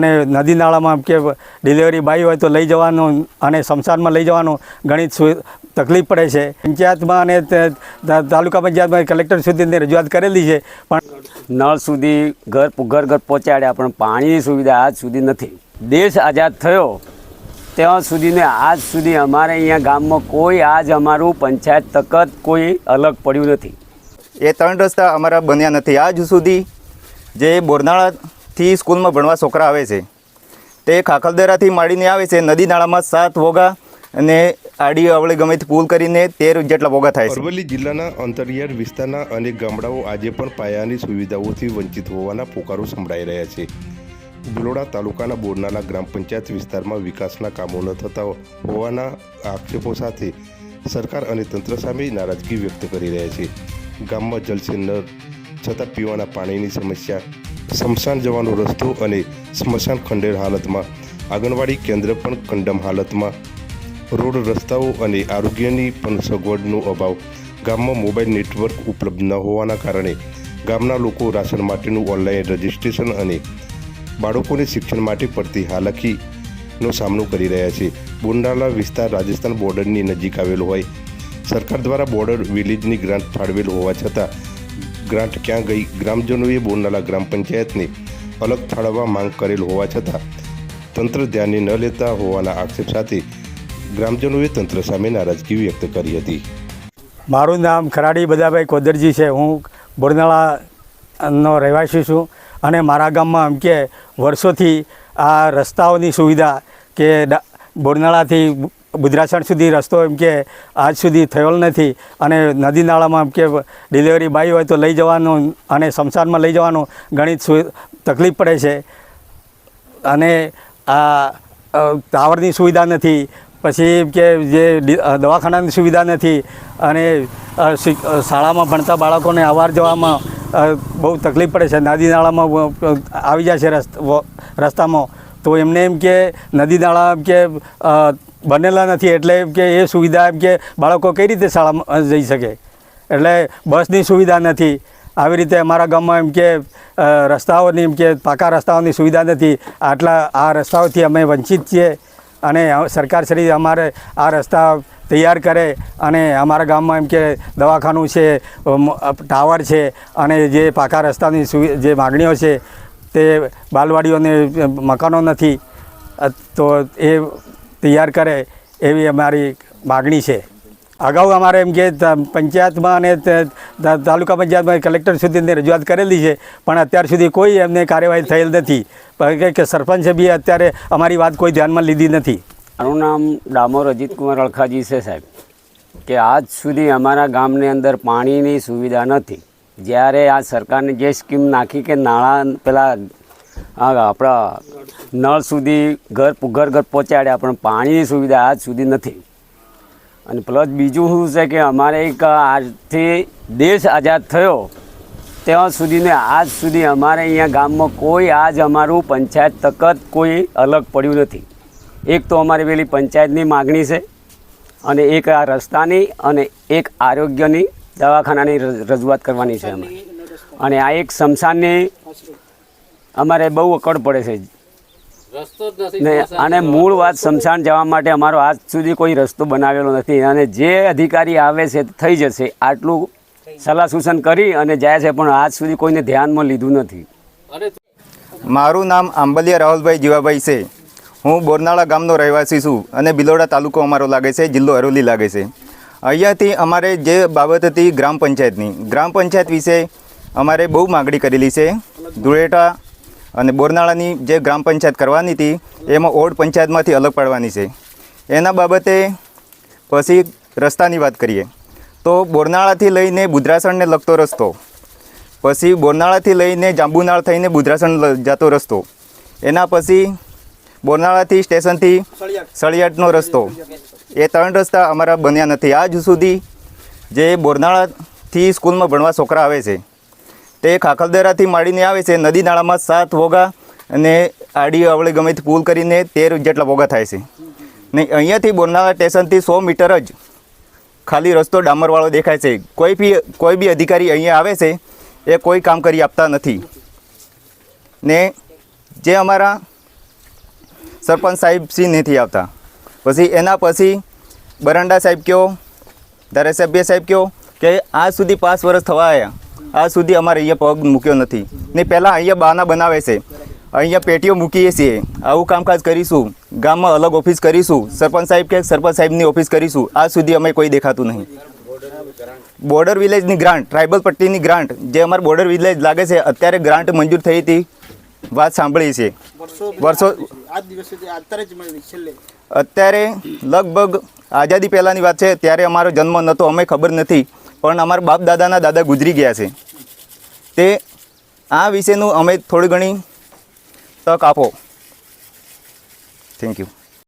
અને નદી નાળામાં કે ડિલિવરી બાય હોય તો લઈ જવાનું અને શમશાનમાં લઈ જવાનું ઘણી જ સુ- તકલીફ પડે છે. પંચાયતમાં અને તાલુકા પંચાયતમાં કલેક્ટર સુધી રજૂઆત કરેલી છે પણ નળ સુધી ઘર ઘર ઘર પહોંચાડ્યા પણ પાણીની સુવિધા આજ સુધી નથી. દેશ આઝાદ થયો ત્યાં સુધીને આજ સુધી અમારે અહીંયા ગામમાં કોઈ આજ અમારું પંચાયત તકત કોઈ અલગ પડ્યું નથી. એ ત્રણ રસ્તા અમારા બન્યા નથી. આજ સુધી જે બોરનાળાથી સ્કૂલમાં ભણવા છોકરા આવે છે. તે ખાખલદરાથી માંડીને આવે છે. નદી નાળામાં સાત વોગા અને આડી અવળે ગમે તે પુલ કરીને તેર જેટલા વોગા થાય છે. અરવલ્લી જિલ્લાના અંતરિયાળ વિસ્તારના અનેક ગામડાઓ આજે પણ પાયાની સુવિધાઓથી વંચિત હોવાના પોકારો સંભળાઈ રહ્યા છે. ભિલોડા તાલુકાના બોરનાલા ગ્રામ પંચાયત વિસ્તારમાં વિકાસના કામો ન થતા હોવાના આક્ષેપો સાથે સરકાર અને તંત્ર સામે નારાજગી વ્યક્ત કરી રહ્યા છે. ગામમાં જલસે ન છતાં પીવાના પાણીની સમસ્યા સ્મશાન જવાનો રસ્તો અને સ્મશાન ખંડેર હાલતમાં. આંગણવાડી કેન્દ્ર પણ કંડમ હાલતમાં. રોડ રસ્તાઓ અને આરોગ્યની પણ સગવડનો અભાવ. ગામમાં મોબાઈલ નેટવર્ક ઉપલબ્ધ ન હોવાના કારણે ગામના લોકો રાશન માટેનું ઓનલાઈન રજિસ્ટ્રેશન અને બાળકોને શિક્ષણ માટે પડતી હાલાકીનો સામનો કરી રહ્યા છે. બોંડાલા વિસ્તાર રાજસ્થાન બોર્ડરની નજીક આવેલો હોય. સરકાર દ્વારા બોર્ડર વિલેજની ગ્રાન્ટ ફાળવેલ હોવા છતાં ગ્રાન્ટ ક્યાં ગઈ? ગ્રામજનોએ બોરનાલા ગ્રામ પંચાયતને અલગ થાળવા માંગ કરેલ હોવા છતાં તંત્ર ધ્યાને ન લેતા હોવાના આક્ષેપ સાથે ગ્રામજનોએ તંત્ર સામે નારાજગી વ્યક્ત કરી હતી. મારું નામ ખરાડી બદાભાઈ કોદરજી છે. હું બોરનાળાનો રહેવાસી છું અને મારા ગામમાં એમ કે વર્ષોથી આ રસ્તાઓની સુવિધા કે બોરનાળાથી બુધરાસણ સુધી રસ્તો એમ કે આજ સુધી થયેલ નથી અને નદી નાળામાં એમ કે ડિલિવરી બાય હોય તો લઈ જવાનું અને શમશાનમાં લઈ જવાનું ઘણી તકલીફ પડે છે. અને આ ટાવરની સુવિધા નથી. પછી કે જે દવાખાનાની સુવિધા નથી અને શાળામાં ભણતા બાળકોને અવાર જવામાં બહુ તકલીફ પડે છે. નદી નાળામાં આવી જાય છે રસ્ત- રસ્તામાં. તો એમને એમ કે નદી નાળા કે બનેલા નથી. એટલે કે એ સુવિધા એમ કે બાળકો કઈ રીતે શાળામાં જઈ શકે? એટલે બસની સુવિધા નથી. આવી રીતે અમારા ગામમાં એમ કે રસ્તાઓની એમ કે પાકા રસ્તાઓની સુવિધા નથી. આટલા, આ રસ્તાઓથી અમે વંચિત છીએ અને સરકાર શ્રી અમારે આ રસ્તા તૈયાર કરે અને અમારા ગામમાં એમ કે દવાખાનું છે ટાવર છે અને જે પાકા રસ્તાની સુવિ, જે માગણીઓ છે તે બાલવાડીઓને મકાનો નથી. તો એ તૈયાર કરે એવી અમારી માગણી છે. અગાઉ અમારે એમ કે પંચાયતમાં અને તાલુકા પંચાયતમાં કલેક્ટર સુધી રજૂઆત કરેલી છે, પણ અત્યાર સુધી કોઈ એમને કાર્યવાહી થયેલ નથી. કે- સરપંચે બી અત્યારે અમારી વાત કોઈ ધ્યાનમાં લીધી નથી. મારું નામ ડામોર અજીતકુમાર અળખાજી છે, સાહેબ. કે આજ સુધી અમારા ગામની અંદર પાણીની સુવિધા નથી. જ્યારે આ સરકારની જે સ્કીમ નાખી કે નાણાં પેલા આ આપણા નળ સુધી ઘર ઘર ઘર પહોંચાડ્યા, પણ પાણીની સુવિધા આજ સુધી નથી. અને પ્લસ બીજું શું છે કે અમારે એક આજથી દેશ આઝાદ થયો, ત્યાં સુધીને આજ સુધી અમારે અહીંયા ગામમાં કોઈ આજ અમારું પંચાયત તકત કોઈ અલગ પડ્યું નથી. એક તો અમારી પેલી પંચાયતની માગણી છે, અને એક આ રસ્તાની અને એક આરોગ્યની દવાખાનાની રજૂઆત કરવાની છે અમે અને આ એક સ્મશાનની અમારે બહુ અકડ પડે છે. ને અને મૂળ વાત સમસાણ જવા માટે અમારો આજ સુધી કોઈ રસ્તો બનાવેલો નથી. અને જે અધિકારી આવે છે થઈ જશે. આટલું સલાહ સૂચન કરી અને જાય છે પણ આજ સુધી કોઈને ધ્યાનમાં લીધું નથી. મારું નામ આંબલિયા રાહુલભાઈ જીવાભાઈ છે. હું બોરનાળા ગામનો રહેવાસી છું અને બિલોડા તાલુકો અમારો લાગે છે જિલ્લો અરોલી લાગે છે. અહીંયાથી અમારે જે બાબત હતી ગ્રામ પંચાયતની ગ્રામ પંચાયત વિશે અમારે બહુ માગણી કરેલી છે. ધુળેટા અને બોરનાળાની જે ગ્રામ પંચાયત કરવાની હતી, એમાં ઓડ પંચાયતમાંથી અલગ પાડવાની છે. એના બાબતે પછી રસ્તાની વાત કરીએ, તો બોરનાળાથી લઈને બુદ્રાસણને લગતો રસ્તો, પછી બોરનાળાથી લઈને જાંબુનાળ થઈને બુદ્રાસણ જતો રસ્તો, એના પછી બોરનાળાથી સ્ટેશનથી સળિયાટનો રસ્તો. એ ત્રણ રસ્તા અમારા બન્યા નથી. આજ સુધી જે બોરનાળાથી સ્કૂલમાં ભણવા છોકરા આવે છે તે ખાખલદરાથી માંડીને આવે છે. નદી નાળામાં સાત વોગા અને આડી અવળી ગમે તે પુલ કરીને તેર જેટલા વોગા થાય છે. ને અહીંયાથી બોરનાળા સ્ટેશનથી સો મીટર જ ખાલી રસ્તો ડામરવાળો દેખાય છે. કોઈ બી કોઈ બી અધિકારી અહીંયા આવે છે, એ કોઈ કામ કરી આપતા નથી. ને જે અમારા સરપંચ સાહેબ સિંહ નથી આવતા. પછી એના પછી બરંડા સાહેબ કયો, ધારાસભ્ય સાહેબ કયો કે આજ સુધી પાંચ વર્ષ થવા આવ્યા આજ સુધી અમારે અહીંયા પગ મૂક્યો નથી. ને પહેલાં અહીંયા બાના બનાવે છે. અહીંયા પેટીઓ મૂકીએ છીએ. આવું કામકાજ કરીશું. ગામમાં અલગ ઓફિસ કરીશું. સરપંચ સાહેબ કે સરપંચ સાહેબની ઓફિસ કરીશું. આજ સુધી અમે કોઈ દેખાતું નહીં. બોર્ડર વિલેજની ગ્રાન્ટ ટ્રાઇબલ પટ્ટીની ગ્રાન્ટ જે અમારે બોર્ડર વિલેજ લાગે છે અત્યારે ગ્રાન્ટ મંજૂર થઈ હતી. વાત સાંભળી છે વર્ષો અત્યારે લગભગ આઝાદી પહેલાંની વાત છે. ત્યારે અમારો જન્મ નહોતો અમે ખબર નથી. પણ અમારા બાપ દાદાના દાદા ગુજરી ગયા છે. તે આ વિશેનું અમે થોડી ઘણી તક આપો. Thank you